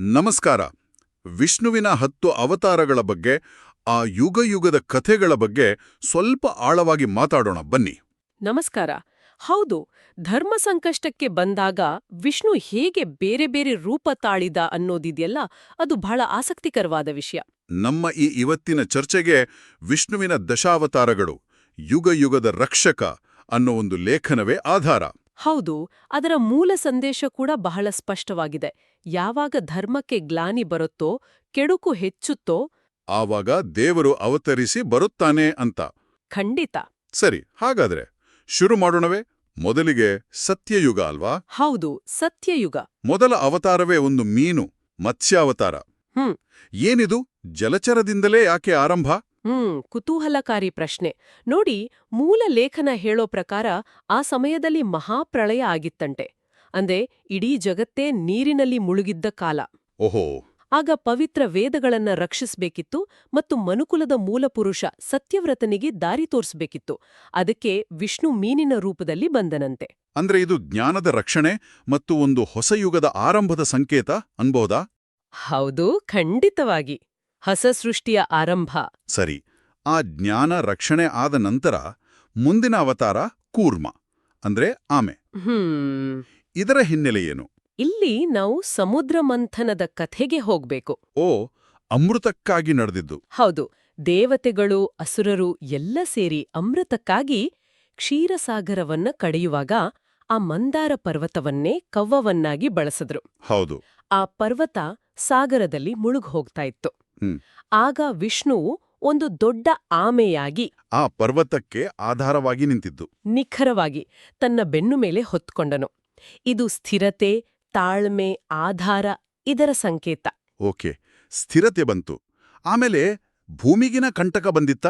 ನಮಸ್ಕಾರ. ವಿಷ್ಣುವಿನ ಹತ್ತು ಅವತಾರಗಳ ಬಗ್ಗೆ ಆ ಯುಗ ಯುಗದ ಕಥೆಗಳ ಬಗ್ಗೆ ಸ್ವಲ್ಪ ಆಳವಾಗಿ ಮಾತಾಡೋಣ ಬನ್ನಿ. ನಮಸ್ಕಾರ. ಹೌದು ಧರ್ಮ ಸಂಕಷ್ಟಕ್ಕೆ ಬಂದಾಗ ವಿಷ್ಣು ಹೇಗೆ ಬೇರೆ ಬೇರೆ ರೂಪ ತಾಳಿದ ಅನ್ನೋದಿದೆಯಲ್ಲ ಅದು ಬಹಳ ಆಸಕ್ತಿಕರವಾದ ವಿಷಯ. ನಮ್ಮ ಈ ಇವತ್ತಿನ ಚರ್ಚೆಗೆ ವಿಷ್ಣುವಿನ ದಶಾವತಾರಗಳು ಯುಗ ಯುಗದ ರಕ್ಷಕ ಅನ್ನೋ ಒಂದು ಲೇಖನವೇ ಆಧಾರ. ಹೌದು ಅದರ ಮೂಲ ಸಂದೇಶ ಕೂಡ ಬಹಳ ಸ್ಪಷ್ಟವಾಗಿದೆ. ಯಾವಾಗ ಧರ್ಮಕ್ಕೆ ಗ್ಲಾನಿ ಬರುತ್ತೋ ಕೆಡುಕು ಹೆಚ್ಚುತ್ತೋ ಆವಾಗ ದೇವರು ಅವತರಿಸಿ ಬರುತ್ತಾನೆ ಅಂತ. ಖಂಡಿತ. ಸರಿ ಹಾಗಾದ್ರೆ ಶುರು ಮಾಡೋಣವೇ? ಮೊದಲಿಗೆ ಸತ್ಯಯುಗ ಅಲ್ವಾ? ಹೌದು ಸತ್ಯಯುಗ. ಮೊದಲ ಅವತಾರವೇ ಒಂದು ಮೀನು ಮತ್ಸ್ಯಾವತಾರ. ಹ್ಮ್. ಏನಿದು? ಜಲಚರದಿಂದಲೇ ಯಾಕೆ ಆರಂಭ? ಹ್ಮ್ ಕುತೂಹಲಕಾರಿ ಪ್ರಶ್ನೆ. ನೋಡಿ ಮೂಲ ಲೇಖನ ಹೇಳೋ ಪ್ರಕಾರ ಆ ಸಮಯದಲ್ಲಿ ಮಹಾಪ್ರಳಯ ಆಗಿತ್ತಂಟೆ ಅಂದ್ರೆ ಇಡೀ ಜಗತ್ತೇ ನೀರಿನಲ್ಲಿ ಮುಳುಗಿದ್ದ ಕಾಲ. ಓಹೋ. ಆಗ ಪವಿತ್ರ ವೇದಗಳನ್ನ ರಕ್ಷಿಸಬೇಕಿತ್ತು ಮತ್ತು ಮನುಕುಲದ ಮೂಲಪುರುಷ ಸತ್ಯವ್ರತನಿಗೆ ದಾರಿ ತೋರಿಸಬೇಕಿತ್ತು. ಅದಕ್ಕೆ ವಿಷ್ಣು ಮೀನಿನ ರೂಪದಲ್ಲಿ ಬಂದನಂತೆ. ಅಂದ್ರೆ ಇದು ಜ್ಞಾನದ ರಕ್ಷಣೆ ಮತ್ತು ಒಂದು ಹೊಸ ಯುಗದ ಆರಂಭದ ಸಂಕೇತ ಅನ್ಬೋದಾ? ಹೌದು ಖಂಡಿತವಾಗಿ. ಹೊಸ ಸೃಷ್ಟಿಯ ಆರಂಭ. ಸರಿ ಆ ಜ್ಞಾನ ರಕ್ಷಣೆ ಆದ ನಂತರ ಮುಂದಿನ ಅವತಾರ ಕೂರ್ಮ ಅಂದ್ರೆ ಆಮೆ. ಹ್ಮ್. ಇದರ ಹಿನ್ನೆಲೆ ಏನು? ಇಲ್ಲಿ ನಾವು ಸಮುದ್ರ ಮಂಥನದ ಕಥೆಗೆ ಹೋಗ್ಬೇಕು. ಓ ಅಮೃತಕ್ಕಾಗಿ ನಡೆದಿದ್ದು. ಹೌದು ದೇವತೆಗಳು ಅಸುರರು ಎಲ್ಲ ಸೇರಿ ಅಮೃತಕ್ಕಾಗಿ ಕ್ಷೀರಸಾಗರವನ್ನ ಕಡೆಯುವಾಗ ಆ ಮಂದಾರ ಪರ್ವತವನ್ನೇ ಕವ್ವವನ್ನಾಗಿ ಬಳಸಿದ್ರು. ಹೌದು. ಆ ಪರ್ವತ ಸಾಗರದಲ್ಲಿ ಮುಳುಗ್ ಹೋಗ್ತಾ ಇತ್ತು. ಆಗ ವಿಷ್ಣುವು ಒಂದು ದೊಡ್ಡ ಆಮೆಯಾಗಿ ಆ ಪರ್ವತಕ್ಕೆ ಆಧಾರವಾಗಿ ನಿಂತಿದ್ದು. ನಿಖರವಾಗಿ ತನ್ನ ಬೆನ್ನು ಮೇಲೆ ಹೊತ್ಕೊಂಡನು. ಇದು ಸ್ಥಿರತೆ ತಾಳ್ಮೆ ಆಧಾರ ಇದರ ಸಂಕೇತ. ಓಕೆ. ಸ್ಥಿರತೆ ಬಂತು. ಆಮೇಲೆ ಭೂಮಿಗಿನ ಕಂಟಕ ಬಂದಿತ್ತ?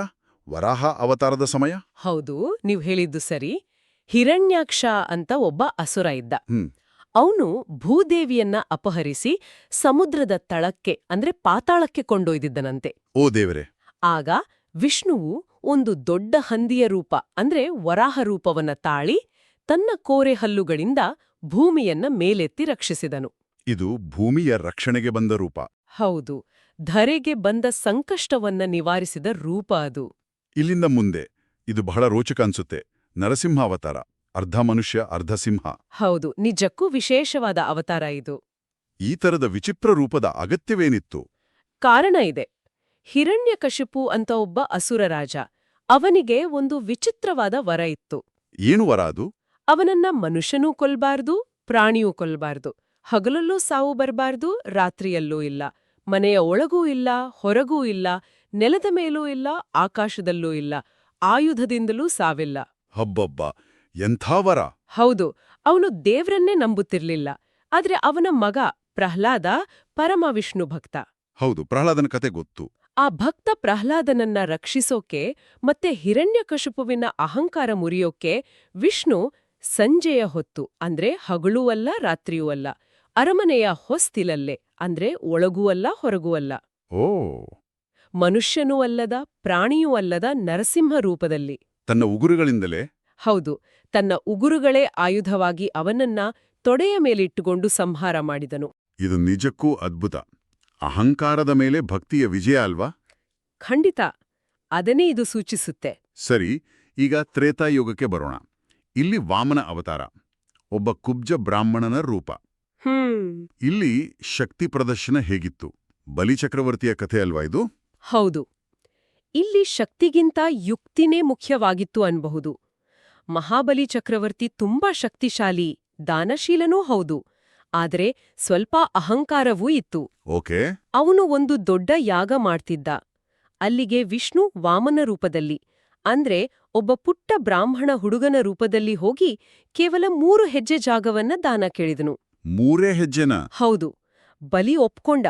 ವರಾಹ ಅವತಾರದ ಸಮಯ? ಹೌದು ನೀವು ಹೇಳಿದ್ದು ಸರಿ. ಹಿರಣ್ಯಾಕ್ಷ ಅಂತ ಒಬ್ಬ ಅಸುರ ಇದ್ದ. ಹ್ಮ್. ಅವನು ಭೂದೇವಿಯನ್ನ ಅಪಹರಿಸಿ ಸಮುದ್ರದ ತಳಕ್ಕೆ ಅಂದ್ರೆ ಪಾತಾಳಕ್ಕೆ ಕೊಂಡೊಯ್ದಿದ್ದನಂತೆ. ಓ ದೇವರೇ. ಆಗ ವಿಷ್ಣುವು ಒಂದು ದೊಡ್ಡ ಹಂದಿಯ ರೂಪ ಅಂದ್ರೆ ವರಾಹ ರೂಪವನ್ನ ತಾಳಿ ತನ್ನ ಕೋರೆ ಹಲ್ಲುಗಳಿಂದ ಭೂಮಿಯನ್ನ ಮೇಲೆತ್ತಿ ರಕ್ಷಿಸಿದನು. ಇದು ಭೂಮಿಯ ರಕ್ಷಣೆಗೆ ಬಂದ ರೂಪ. ಹೌದು ಧರೆಗೆ ಬಂದ ಸಂಕಷ್ಟವನ್ನ ನಿವಾರಿಸಿದ ರೂಪ ಅದು. ಇಲ್ಲಿಂದ ಮುಂದೆ ಇದು ಬಹಳ ರೋಚಕ ಅನ್ಸುತ್ತೆ ನರಸಿಂಹ ಅವತಾರ ಅರ್ಧ ಮನುಷ್ಯ ಅರ್ಧ ಸಿಂಹ. ಹೌದು ನಿಜಕ್ಕೂ ವಿಶೇಷವಾದ ಅವತಾರ ಇದು. ಈ ತರದ ವಿಚಿತ್ರ ರೂಪದ ಅಗತ್ಯವೇನಿತ್ತು? ಕಾರಣ ಇದೆ. ಹಿರಣ್ಯಕಶಿಪು ಅಂತ ಒಬ್ಬ ಅಸುರ ರಾಜ. ಅವನಿಗೆ ಒಂದು ವಿಚಿತ್ರವಾದ ವರ ಇತ್ತು. ಏನು ವರ ಅದು? ಅವನನ್ನ ಮನುಷ್ಯನೂ ಕೊಲ್ಬಾರ್ದು ಪ್ರಾಣಿಯೂ ಕೊಲ್ಬಾರ್ದು. ಹಗಲಲ್ಲೂ ಸಾವು ಬರಬಾರ್ದು ರಾತ್ರಿಯಲ್ಲೂ ಇಲ್ಲ. ಮನೆಯ ಒಳಗೂ ಇಲ್ಲ ಹೊರಗೂ ಇಲ್ಲ ನೆಲದ ಮೇಲೂ ಇಲ್ಲ ಆಕಾಶದಲ್ಲೂ ಇಲ್ಲ. ಆಯುಧದಿಂದಲೂ ಸಾವಿಲ್ಲ. ಹಬ್ಬಬ್ಬ. ಎಂಥ ವರ? ಹೌದು ಅವನು ದೇವ್ರನ್ನೇ ನಂಬುತ್ತಿರ್ಲಿಲ್ಲ ಆದ್ರೆ ಅವನ ಮಗ ಪ್ರಹ್ಲಾದ ಪರಮ ವಿಷ್ಣು ಭಕ್ತ. ಹೌದು ಪ್ರಹ್ಲಾದನ ಕತೆ ಗೊತ್ತು. ಆ ಭಕ್ತ ಪ್ರಹ್ಲಾದನನ್ನ ರಕ್ಷಿಸೋಕೆ ಮತ್ತೆ ಹಿರಣ್ಯಕಶುಪುವಿನ ಅಹಂಕಾರ ಮುರಿಯೋಕೆ ವಿಷ್ಣು ಸಂಜೆಯ ಹೊತ್ತು ಅಂದ್ರೆ ಹಗಳೂ ಅಲ್ಲ ರಾತ್ರಿಯೂ ಅಲ್ಲ ಅರಮನೆಯ ಹೊಸ್ತಿಲಲ್ಲೇ ಅಂದ್ರೆ ಒಳಗೂ ಅಲ್ಲ ಹೊರಗೂ ಅಲ್ಲ. ಓ. ಮನುಷ್ಯನೂ ಅಲ್ಲದ ಪ್ರಾಣಿಯೂ ಅಲ್ಲದ ನರಸಿಂಹ ರೂಪದಲ್ಲಿ. ತನ್ನ ಉಗುರುಗಳಿಂದಲೇ? ಹೌದು ತನ್ನ ಉಗುರುಗಳೇ ಆಯುಧವಾಗಿ ಅವನನ್ನ ತೊಡೆಯ ಮೇಲಿಟ್ಟುಕೊಂಡು ಸಂಹಾರ ಮಾಡಿದನು. ಇದು ನಿಜಕ್ಕೂ ಅದ್ಭುತ. ಅಹಂಕಾರದ ಮೇಲೆ ಭಕ್ತಿಯ ವಿಜಯ ಅಲ್ವಾ? ಖಂಡಿತ ಅದನ್ನೇ ಇದು ಸೂಚಿಸುತ್ತೆ. ಸರಿ ಈಗ ತ್ರೇತಾಯುಗಕ್ಕೆ ಬರೋಣ. ಇಲ್ಲಿ ವಾಮನ ಅವತಾರ ಒಬ್ಬ ಕುಬ್ಜ ಬ್ರಾಹ್ಮಣನ ರೂಪ. ಹ್ಮ್. ಇಲ್ಲಿ ಶಕ್ತಿ ಪ್ರದರ್ಶನ ಹೇಗಿತ್ತು? ಬಲಿಚಕ್ರವರ್ತಿಯ ಕಥೆ ಅಲ್ವಾ ಇದು? ಹೌದು. ಇಲ್ಲಿ ಶಕ್ತಿಗಿಂತ ಯುಕ್ತಿನೇ ಮುಖ್ಯವಾಗಿತ್ತು ಅನ್ಬಹುದು. ಮಹಾಬಲಿ ಚಕ್ರವರ್ತಿ ತುಂಬಾ ಶಕ್ತಿಶಾಲಿ ದಾನಶೀಲನೂ ಹೌದು. ಆದರೆ ಸ್ವಲ್ಪ ಅಹಂಕಾರವೂ ಇತ್ತು. ಓಕೆ. ಅವನು ಒಂದು ದೊಡ್ಡ ಯಾಗ ಮಾಡ್ತಿದ್ದ. ಅಲ್ಲಿಗೆ ವಿಷ್ಣು ವಾಮನ ರೂಪದಲ್ಲಿ ಅಂದ್ರೆ ಒಬ್ಬ ಪುಟ್ಟ ಬ್ರಾಹ್ಮಣ ಹುಡುಗನ ರೂಪದಲ್ಲಿ ಹೋಗಿ ಕೇವಲ ಮೂರು ಹೆಜ್ಜೆ ಜಾಗವನ್ನ ದಾನ ಕೇಳಿದನು. ಮೂರೇ ಹೆಜ್ಜೆನ? ಹೌದು. ಬಲಿ ಒಪ್ಕೊಂಡ.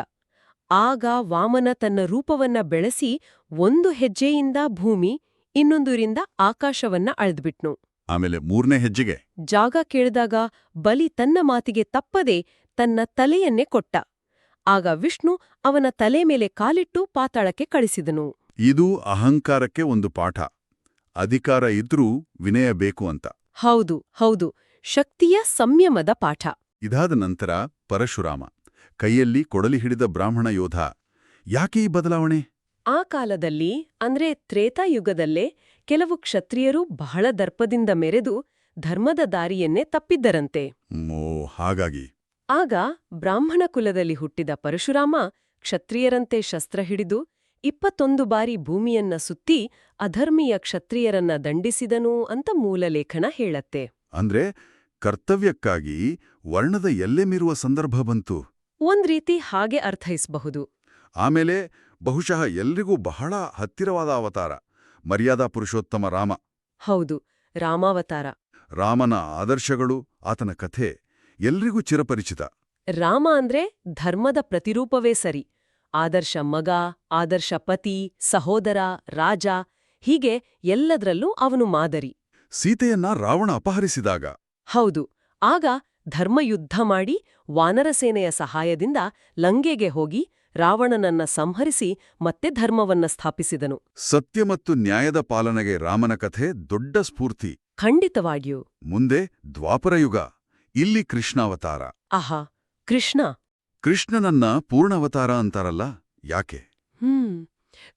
ಆಗ ವಾಮನ ತನ್ನ ರೂಪವನ್ನ ಬೆಳೆಸಿ ಒಂದು ಹೆಜ್ಜೆಯಿಂದ ಭೂಮಿ ಇನ್ನೊಂದರಿಂದ ಆಕಾಶವನ್ನ ಅಳ್ದ್ಬಿಟ್ನು. ಆಮೇಲೆ ಮೂರನೇ ಹೆಜ್ಜೆಗೆ. ಜಾಗ ಕೇಳಿದಾಗ ಬಲಿ ತನ್ನ ಮಾತಿಗೆ ತಪ್ಪದೆ ತನ್ನ ತಲೆಯನ್ನೇ ಕೊಟ್ಟ. ಆಗ ವಿಷ್ಣು ಅವನ ತಲೆ ಮೇಲೆ ಕಾಲಿಟ್ಟು ಪಾತಾಳಕ್ಕೆ ಕಳಿಸಿದನು. ಇದು ಅಹಂಕಾರಕ್ಕೆ ಒಂದು ಪಾಠ. ಅಧಿಕಾರ ಇದ್ರೂ ವಿನಯ ಬೇಕು ಅಂತ. ಹೌದು ಹೌದು. ಶಕ್ತಿಯ ಸಂಯಮದ ಪಾಠ. ಇದಾದ ನಂತರ ಪರಶುರಾಮ ಕೈಯಲ್ಲಿ ಕೊಡಲಿ ಹಿಡಿದ ಬ್ರಾಹ್ಮಣ ಯೋಧ ಯಾಕೆ ಈ ಬದಲಾವಣೆ? ಆ ಕಾಲದಲ್ಲಿ ಅಂದ್ರೆ ತ್ರೇತಾಯುಗದಲ್ಲೇ ಕೆಲವು ಕ್ಷತ್ರಿಯರು ಬಹಳ ದರ್ಪದಿಂದ ಮೆರೆದು ಧರ್ಮದ ದಾರಿಯನ್ನೇ ತಪ್ಪಿದ್ದರಂತೆ. ಮೋ ಹಾಗಾಗಿ. ಆಗ ಬ್ರಾಹ್ಮಣ ಕುಲದಲ್ಲಿ ಹುಟ್ಟಿದ ಪರಶುರಾಮ ಕ್ಷತ್ರಿಯರಂತೆ ಶಸ್ತ್ರ ಹಿಡಿದು ಇಪ್ಪತ್ತೊಂದು ಬಾರಿ ಭೂಮಿಯನ್ನ ಸುತ್ತಿ ಅಧರ್ಮೀಯ ಕ್ಷತ್ರಿಯರನ್ನ ದಂಡಿಸಿದನು ಅಂತ ಮೂಲಲೇಖನ ಹೇಳತ್ತೆ. ಅಂದ್ರೆ ಕರ್ತವ್ಯಕ್ಕಾಗಿ ವರ್ಣದ ಎಲ್ಲೆ ಮೀರುವ ಸಂದರ್ಭ ಬಂತು? ಒಂದ್ ರೀತಿ ಹಾಗೆ ಅರ್ಥೈಸಬಹುದು. ಆಮೇಲೆ ಬಹುಶಃ ಎಲ್ರಿಗೂ ಬಹಳ ಹತ್ತಿರವಾದ ಅವತಾರ. ಮರ್ಯಾದಾ ಪುರುಷೋತ್ತಮ ರಾಮ. ಹೌದು ರಾಮಾವತಾರ. ರಾಮನ ಆದರ್ಶಗಳು ಆತನ ಕಥೆ ಎಲ್ರಿಗೂ ಚಿರಪರಿಚಿತ. ರಾಮ ಅಂದ್ರೆ ಧರ್ಮದ ಪ್ರತಿರೂಪವೇ ಸರಿ. ಆದರ್ಶ ಮಗ ಆದರ್ಶ ಪತಿ ಸಹೋದರ ರಾಜ ಹೀಗೆ ಎಲ್ಲದರಲ್ಲೂ ಅವನು ಮಾದರಿ. ಸೀತೆಯನ್ನ ರಾವಣ ಅಪಹರಿಸಿದಾಗ. ಹೌದು ಆಗ ಧರ್ಮಯುದ್ಧ ಮಾಡಿ ವಾನರಸೇನೆಯ ಸಹಾಯದಿಂದ ಲಂಗೆಗೆ ಹೋಗಿ ರಾವಣನನ್ನ ಸಂಹರಿಸಿ ಮತ್ತೆ ಧರ್ಮವನ್ನ ಸ್ಥಾಪಿಸಿದನು. ಸತ್ಯ ಮತ್ತು ನ್ಯಾಯದ ಪಾಲನೆಗೆ ರಾಮನ ಕಥೆ ದೊಡ್ಡ ಸ್ಫೂರ್ತಿ. ಖಂಡಿತವಾಗಿಯೂ. ಮುಂದೆ ದ್ವಾಪರಯುಗ ಇಲ್ಲಿ ಕೃಷ್ಣಾವತಾರ. ಆಹಾ ಕೃಷ್ಣ. ಕೃಷ್ಣನನ್ನ ಪೂರ್ಣಾವತಾರ ಅಂತಾರಲ್ಲ ಯಾಕೆ? ಹ್ಮ್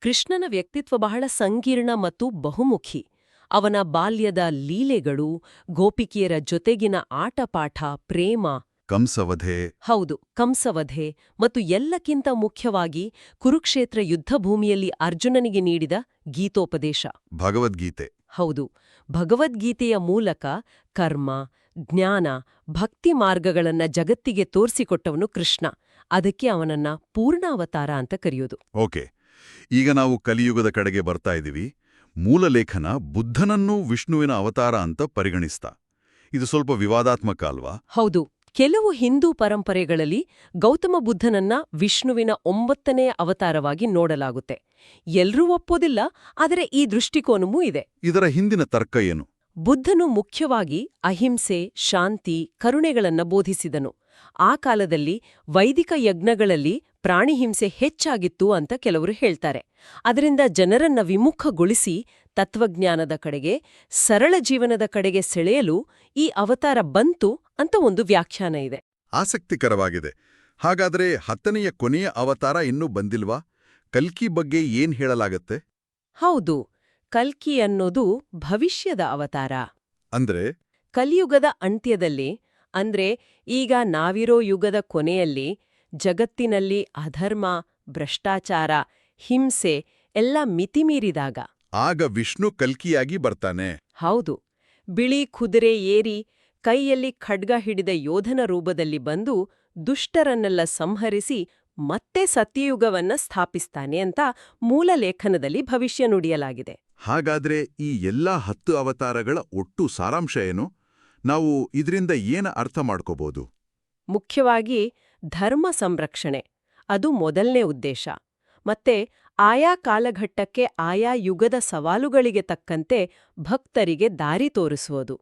ಕೃಷ್ಣನ ವ್ಯಕ್ತಿತ್ವ ಬಹಳ ಸಂಕೀರ್ಣ ಮತ್ತು ಬಹುಮುಖಿ. ಅವನ ಬಾಲ್ಯದ ಲೀಲೆಗಳು ಗೋಪಿಕಿಯರ ಜೊತೆಗಿನ ಆಟಪಾಠ ಪ್ರೇಮ ಕಂಸವಧೆ. ಹೌದು ಕಂಸವಧೆ ಮತ್ತು ಎಲ್ಲಕ್ಕಿಂತ ಮುಖ್ಯವಾಗಿ ಕುರುಕ್ಷೇತ್ರ ಯುದ್ಧಭೂಮಿಯಲ್ಲಿ ಅರ್ಜುನನಿಗೆ ನೀಡಿದ ಗೀತೋಪದೇಶ. ಭಗವದ್ಗೀತೆ. ಹೌದು ಭಗವದ್ಗೀತೆಯ ಮೂಲಕ ಕರ್ಮ ಜ್ಞಾನ ಭಕ್ತಿ ಮಾರ್ಗಗಳನ್ನ ಜಗತ್ತಿಗೆ ತೋರಿಸಿಕೊಟ್ಟವನು ಕೃಷ್ಣ. ಅದಕ್ಕೆ ಅವನನ್ನ ಪೂರ್ಣಾವತಾರ ಅಂತ ಕರೆಯೋದು. ಓಕೆ ಈಗ ನಾವು ಕಲಿಯುಗದ ಕಡೆಗೆ ಬರ್ತಾ ಇದ್ದೀವಿ ಮೂಲ ಲೇಖನ ಬುದ್ಧನನ್ನೂ ವಿಷ್ಣುವಿನ ಅವತಾರ ಅಂತ ಪರಿಗಣಿಸ್ತಾ. ಇದು ಸ್ವಲ್ಪ ವಿವಾದಾತ್ಮಕ ಅಲ್ವಾ? ಹೌದು ಕೆಲವು ಹಿಂದೂ ಪರಂಪರೆಗಳಲ್ಲಿ ಗೌತಮ ಬುದ್ಧನನ್ನ ವಿಷ್ಣುವಿನ ಒಂಬತ್ತನೆಯ ಅವತಾರವಾಗಿ ನೋಡಲಾಗುತ್ತೆ. ಎಲ್ರೂ ಒಪ್ಪೋದಿಲ್ಲ ಆದರೆ ಈ ದೃಷ್ಟಿಕೋನವೂ ಇದೆ. ಇದರ ಹಿಂದಿನ ತರ್ಕ ಏನು? ಬುದ್ಧನು ಮುಖ್ಯವಾಗಿ ಅಹಿಂಸೆ ಶಾಂತಿ ಕರುಣೆಗಳನ್ನ ಬೋಧಿಸಿದನು. ಆ ಕಾಲದಲ್ಲಿ ವೈದಿಕ ಯಜ್ಞಗಳಲ್ಲಿ ಪ್ರಾಣಿಹಿಂಸೆ ಹೆಚ್ಚಾಗಿತ್ತು ಅಂತ ಕೆಲವರು ಹೇಳ್ತಾರೆ. ಅದರಿಂದ ಜನರನ್ನ ವಿಮುಖಗೊಳಿಸಿ ತತ್ವಜ್ಞಾನದ ಕಡೆಗೆ ಸರಳ ಜೀವನದ ಕಡೆಗೆ ಸೆಳೆಯಲು ಈ ಅವತಾರ ಬಂತು ಅಂತ ಒಂದು ವ್ಯಾಖ್ಯಾನ ಇದೆ. ಆಸಕ್ತಿಕರವಾಗಿದೆ. ಹಾಗಾದ್ರೆ ಹತ್ತನೆಯ ಕೊನೆಯ ಅವತಾರ ಇನ್ನೂ ಬಂದಿಲ್ವಾ? ಕಲ್ಕಿ ಬಗ್ಗೆ ಏನ್ ಹೇಳಲಾಗತ್ತೆ? ಹೌದು ಕಲ್ಕಿ ಅನ್ನೋದು ಭವಿಷ್ಯದ ಅವತಾರ. ಅಂದ್ರೆ? ಕಲಿಯುಗದ ಅಂತ್ಯದಲ್ಲಿ ಅಂದ್ರೆ ಈಗ ನಾವಿರೋ ಯುಗದ ಕೊನೆಯಲ್ಲಿ ಜಗತ್ತಿನಲ್ಲಿ ಅಧರ್ಮ ಭ್ರಷ್ಟಾಚಾರ ಹಿಂಸೆ ಎಲ್ಲ ಮಿತಿಮೀರಿದಾಗ. ಆಗ ವಿಷ್ಣು ಕಲ್ಕಿಯಾಗಿ ಬರ್ತಾನೆ. ಹೌದು. ಬಿಳಿ ಕುದುರೆ ಏರಿ ಕೈಯಲ್ಲಿ ಖಡ್ಗ ಹಿಡಿದ ಯೋಧನ ರೂಪದಲ್ಲಿ ಬಂದು ದುಷ್ಟರನ್ನೆಲ್ಲ ಸಂಹರಿಸಿ ಮತ್ತೆ ಸತ್ಯಯುಗವನ್ನ ಸ್ಥಾಪಿಸ್ತಾನೆ ಅಂತ ಮೂಲ ಲೇಖನದಲ್ಲಿ ಭವಿಷ್ಯ ನುಡಿಯಲಾಗಿದೆ. ಹಾಗಾದ್ರೆ ಈ ಎಲ್ಲಾ ಹತ್ತು ಅವತಾರಗಳ ಒಟ್ಟು ಸಾರಾಂಶ ಏನು? ನಾವು ಇದರಿಂದ ಏನ ಅರ್ಥ ಮಾಡ್ಕೋಬಹುದು ಮುಖ್ಯವಾಗಿ ಧರ್ಮ ಸಂರಕ್ಷಣೆ. ಅದು ಮೊದಲನೇ ಉದ್ದೇಶ. ಮತ್ತೆ ಆಯಾ ಕಾಲಘಟ್ಟಕ್ಕೆ ಆಯಾ ಯುಗದ ಸವಾಲುಗಳಿಗೆ ತಕ್ಕಂತೆ ಭಕ್ತರಿಗೆ ದಾರಿ ತೋರಿಸುವುದು.